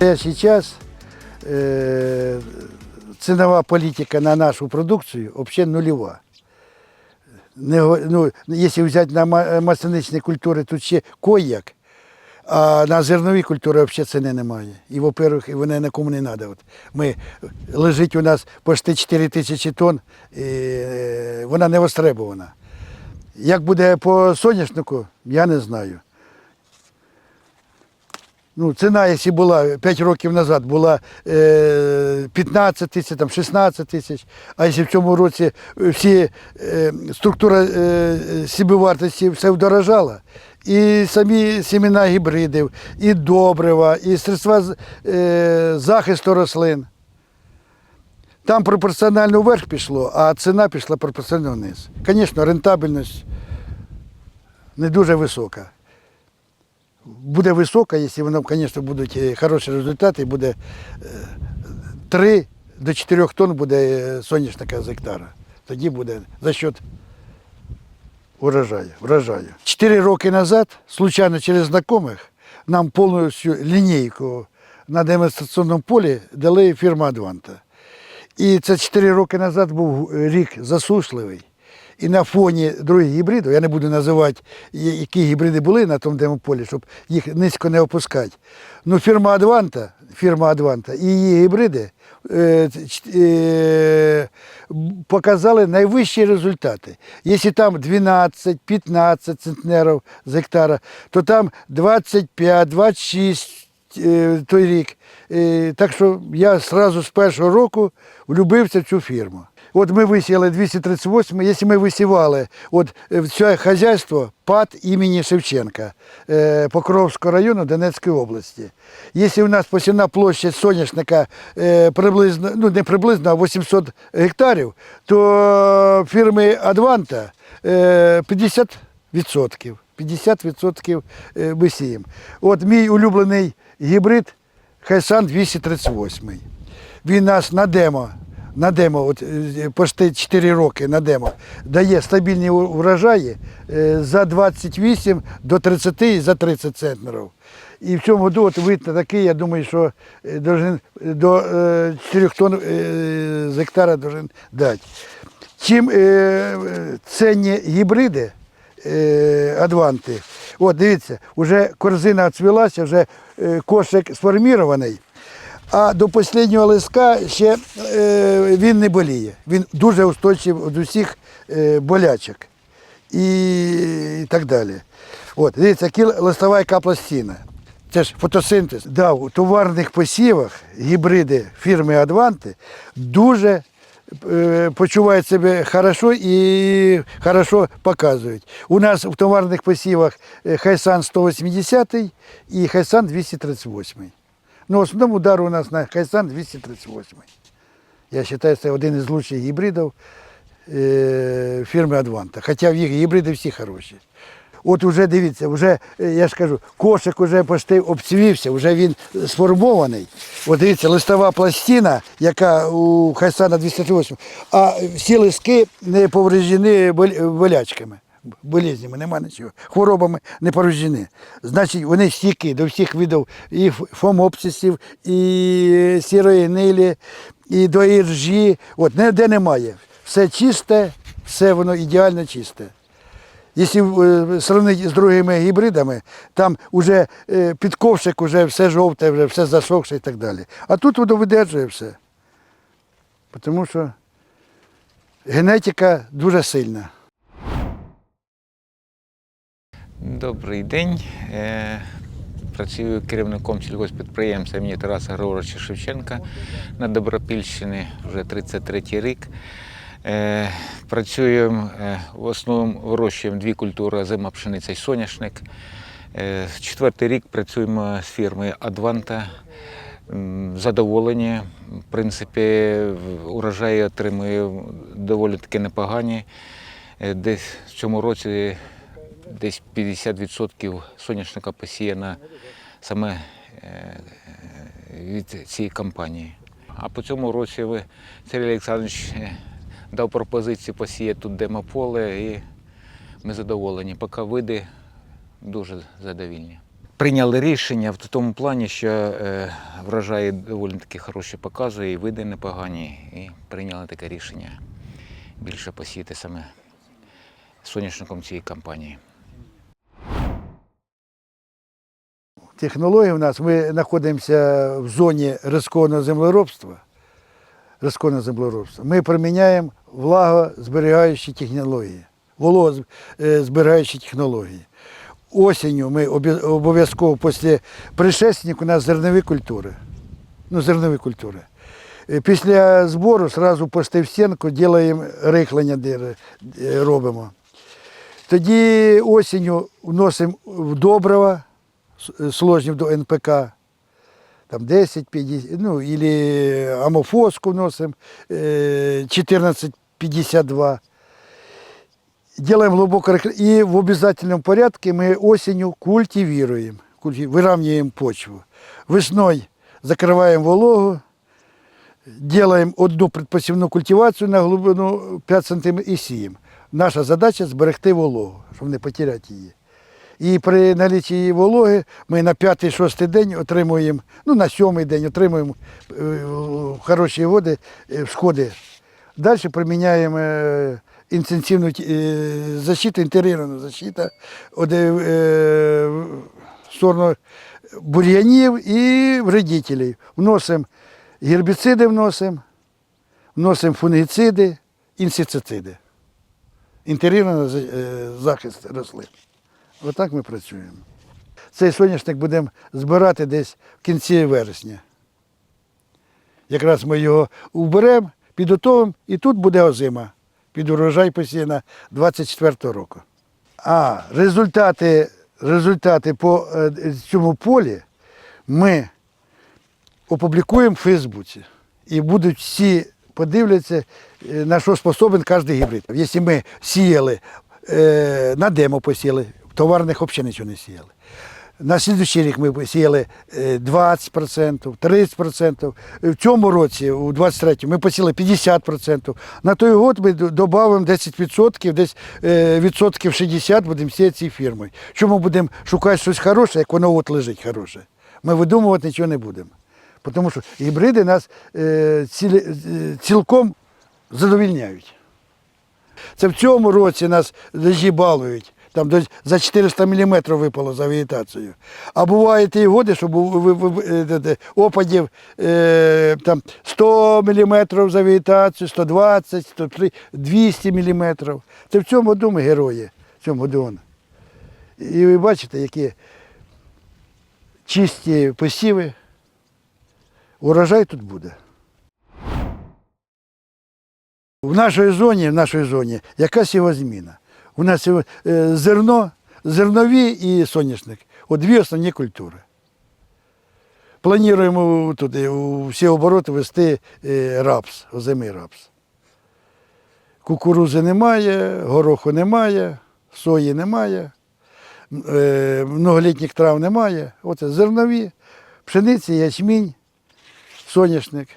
настоящий час е, цінова політика на нашу продукцію взагалі нульова. Ну, якщо взяти на ма- масляничні культури, тут ще кой-як, а на зернові культури взагалі ціни немає. І, во-первых, вони нікому не треба. От ми, лежить у нас почти 4 тисячі тонн, і, е, вона не востребована. Як буде по соняшнику, я не знаю. Ну, ціна, якщо була 5 років назад, була е, 15 тисяч, там, 16 тисяч, а якщо в цьому році всі е, структура е, собівартості все вдорожала, і самі семена гібридів, і добрива, і средства е, захисту рослин. Там пропорціонально вверх пішло, а ціна пішла пропорціонально вниз. Звісно, рентабельність не дуже висока буде висока, якщо воно, звісно, будуть е, хороші результати, буде е, 3 до 4 тонн буде е, соняшника з гектара. Тоді буде за счет урожаю. врожаю. Чотири роки назад, случайно через знайомих, нам повністю лінійку на демонстраційному полі дали фірма Адванта. І це 4 роки назад був рік засушливий. І на фоні других гібридів, я не буду називати, які гібриди були на тому демополі, щоб їх низько не опускати. Ну, фірма Адванта, фірма Адванта і її гібриди е, е, показали найвищі результати. Якщо там 12-15 центнерів з гектара, то там 25-26 е, той рік. Е, Так що я одразу з першого року влюбився в цю фірму. От ми висіяли 238, якщо ми висівали, от це хазяйство ПАД імені Шевченка е, Покровського району Донецької області. Якщо у нас посівна площа соняшника е, приблизно, ну не приблизно, а 800 гектарів, то фірми Адванта е, 50 відсотків. 50% е, ми. От мій улюблений гібрид Хайсан 238. Він нас на демо, на демо, от е, почти 4 роки на демо, дає стабільні у- врожаї е, за 28 до 30 і за 30 центнерів. І в цьому году от вид такий, я думаю, що е, должен до е, 4 тонн з гектара должен дати. Чим цінні гібриди, адванти. От дивіться, вже корзина відцвілася, вже кошик сформірований. А до останнього листка ще е, він не боліє. Він дуже устойчив від усіх е, болячок і так далі. От, дивіться, листова яка пластина. Це ж фотосинтез. Да, у товарних посівах гібриди фірми Адванти дуже е, почувають себе хорошо і хорошо показують. У нас в товарних посівах е, Хайсан 180 і Хайсан 238. Ну, в основному удар у нас на Хайсан 238. Я вважаю, це один із лучших гібридів е, фірми Адванта. Хоча в їх гібриди всі хороші. От вже дивіться, вже, е, я ж кажу, кошик вже почти обцвівся, вже він сформований. От дивіться, листова пластина, яка у Хайсана 208, а всі листки не повреждені болячками. Болезнями, нема нічого. Хворобами не порождені. Значить, вони стійкі до всіх видів і фомопсисів, і сірої нилі, і до іржі. От ніде немає. Все чисте, все воно ідеально чисте. Якщо е, сравнити з другими гібридами, там вже е, під ковшик вже все жовте, вже все засохше і так далі. А тут воно видержує все. Тому що генетика дуже сильна. Добрий день. Е, Працюю керівником сільгоспідприємства імені Тараса Григоровича Шевченка на Добропільщині вже 33-й рік. Е, Працюємо е, в основному вирощуємо дві культури зима, пшениця і соняшник. Четвертий рік працюємо з фірмою Адванта. Задоволені. В принципі, урожаї отримую доволі таки непогані. Десь в цьому році десь 50% соняшника посіяно саме е, від цієї компанії. А по цьому році Сергій Олександрович е, дав пропозицію посіяти тут демополе і ми задоволені. Поки види дуже задовільні. прийняли рішення в тому плані, що е, врожай доволі таки хороші показує, і види непогані. І прийняли таке рішення більше посіяти саме соняшником цієї кампанії. Технології у нас, ми знаходимося в зоні рискованого землеробства. Рискованого землеробства. Ми приміняємо влагозберігаючі технології, вологозберігаючі технології. Осінню ми обов'язково після пришественника у нас зернові культури. Ну, зернові культури. Е, Після збору одразу по стовстінку робимо рихлення е, робимо. Тоді осінню вносимо в добрива, с- сложні до НПК, там 10, 50, ну, или амофоску вносим, э, 1452. Делаем глубоко рыхл- и в обязательном порядке мы осенью культивируем, культи- выравниваем почву. Весной закрываем вологу, делаем одну предпосівну культивацію на глибину 5 см і сіємо. Наша задача зберегти вологу, щоб не потеряти її. І при налічі вологи ми на п'ятий-шостий день отримуємо, ну на сьомий день отримуємо е, хороші води, е, сходи. Далі приміняємо е, інтенсивну е, защиту, інтегровану защиту е, в сторону бур'янів і вредителів. Вносимо гербіциди, вносимо, вносимо фунгіциди, інсектициди. Інтегрований е, захист рослин. Отак ми працюємо. Цей соняшник будемо збирати десь в кінці вересня. Якраз ми його уберемо, підготовимо, і тут буде озима. Під урожай посіяна 24 року. А результати, результати по е, цьому полі ми опублікуємо в Фейсбуці. І будуть всі подивляться, е, на що способен кожен гібрид. Якщо ми сіяли, е, на демо посіяли, товарних взагалі нічого не сіяли. На слідуючий рік ми посіяли е, 20%, 30%. В цьому році, у 23-му, ми посіяли 50%. На той год ми додамо 10%, десь е, відсотків 60 будемо сіяти цією фірмою. Чому будемо шукати щось хороше, як воно от лежить хороше? Ми видумувати нічого не будемо. Тому що гібриди нас е, е, цілком задовільняють. Це в цьому році нас дожді балують. Там до- за 400 мм випало за вегетацію. А буває ті годи, що е, опадів е, там 100 мм за вегетацію, 120, 103, 200 мм. Це в цьому году герої, в цьому году. І ви бачите, які чисті посіви. Урожай тут буде. В нашій зоні, в нашій зоні якась його зміна. У нас е, зерно, зернові і соняшник. От дві основні культури. Плануємо туди у всі обороти вести е, рапс, озимий рапс. Кукурузи немає, гороху немає, сої немає, е, многолітніх трав немає. Оце зернові, пшениці, ячмінь, соняшник.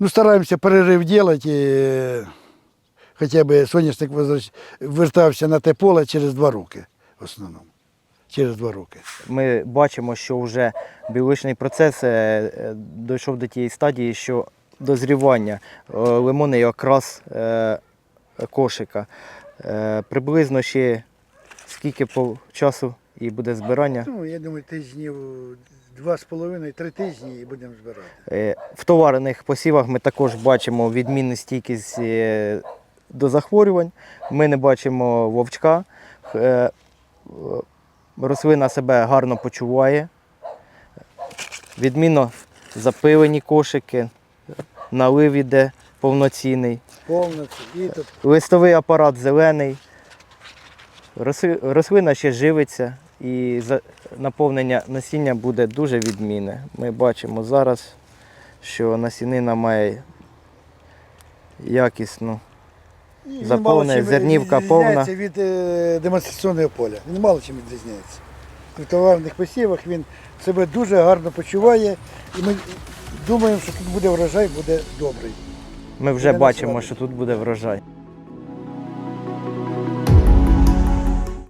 Ну, стараємося перерив робити, хоча б соняшник вертався на те поле через два роки в основному. Через два роки. Ми бачимо, що вже біологічний процес е, е, дійшов до тієї стадії, що дозрівання е, лимонний окрас е, кошика. Приблизно ще скільки по часу і буде збирання. Ну, я думаю, тижнів два з половиною, три тижні і будемо збирати. В товарних посівах ми також бачимо відмінну стійкість до захворювань. Ми не бачимо вовчка. Е, Рослина себе гарно почуває. Відмінно запилені кошики, налив іде повноцінний. Листовий апарат зелений. Рослина ще живиться і наповнення насіння буде дуже відмінне. Ми бачимо зараз, що насінина має якісну. Він Заповнена, мало чим зернівка відрізняється повна. від е, демонстраційного поля. Він мало чим відрізняється. В товарних посівах він себе дуже гарно почуває, і ми думаємо, що тут буде врожай, буде добрий. Ми вже Буде бачимо, що тут буде врожай.